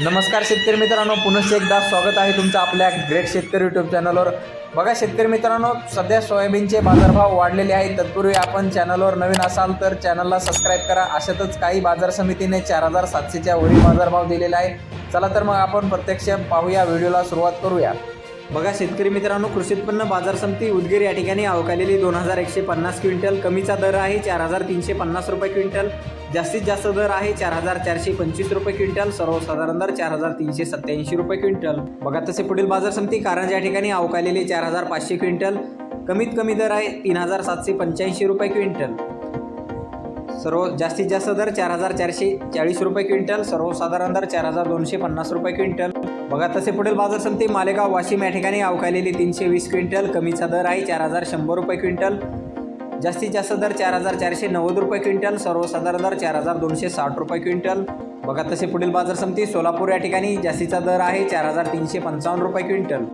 नमस्कार शेतकरी मित्रांनो पुनश्च एकदा स्वागत आहे तुमचं आपल्या ग्रेट शेतकरी यूट्यूब चॅनलवर बघा शेतकरी मित्रांनो सध्या सोयाबीनचे बाजारभाव वाढलेले आहेत. तत्पूर्वी आपण चॅनलवर नवीन असाल तर चॅनलला सबस्क्राईब करा. अशातच काही बाजार समितीने चार हजार सातशेच्या वरील बाजारभाव दिलेला आहे. चला तर मग आपण प्रत्यक्ष पाहूया व्हिडिओला सुरुवात करूया. बघा शेतकरी मित्रांनो कृषी उत्पन्न बाजार समिती उदगीर या ठिकाणी अवकालेली दोन हजार एकशे पन्नास क्विंटल. कमीचा दर आहे चार हजार तीनशे पन्नास रुपये क्विंटल. जास्तीत जास्त दर आहे चार हजार चारशे पंचवीस रुपये क्विंटल. सर्वसाधारण दर चार हजार तीनशे सत्याऐंशी रुपये क्विंटल. बघा तसे पुढील बाजार समिती कारंजा या ठिकाणी अवकालेली चार हजार पाचशे क्विंटल. कमीत कमी दर आहे तीन हजार सातशे पंच्याऐंशी रुपये क्विंटल. सर्व जास्तीत जास्त दर चार हजार चारशे चाळीस रुपये क्विंटल सर्वसाधारण दर चार हजार दोनशे पन्नास रुपये क्विंटल. बघा तसे पुढील बाजार समिती मालेगाव वाशिम या ठिकाणी अवकालेली तीनशे वीस क्विंटल कमीचा दर आहे चार हजार शंभर रुपये क्विंटल. जास्तीत जास्त दर चार हजार चारशे नव्वद रुपये क्विंटल सर्वसाधारण दर चार हजार दोनशे साठ रुपये क्विंटल. बघा तसे पुढील बाजार समिती सोलापूर या ठिकाणी जास्तीचा दर आहे चार हजार तीनशे पंचावन्न रुपये क्विंटल.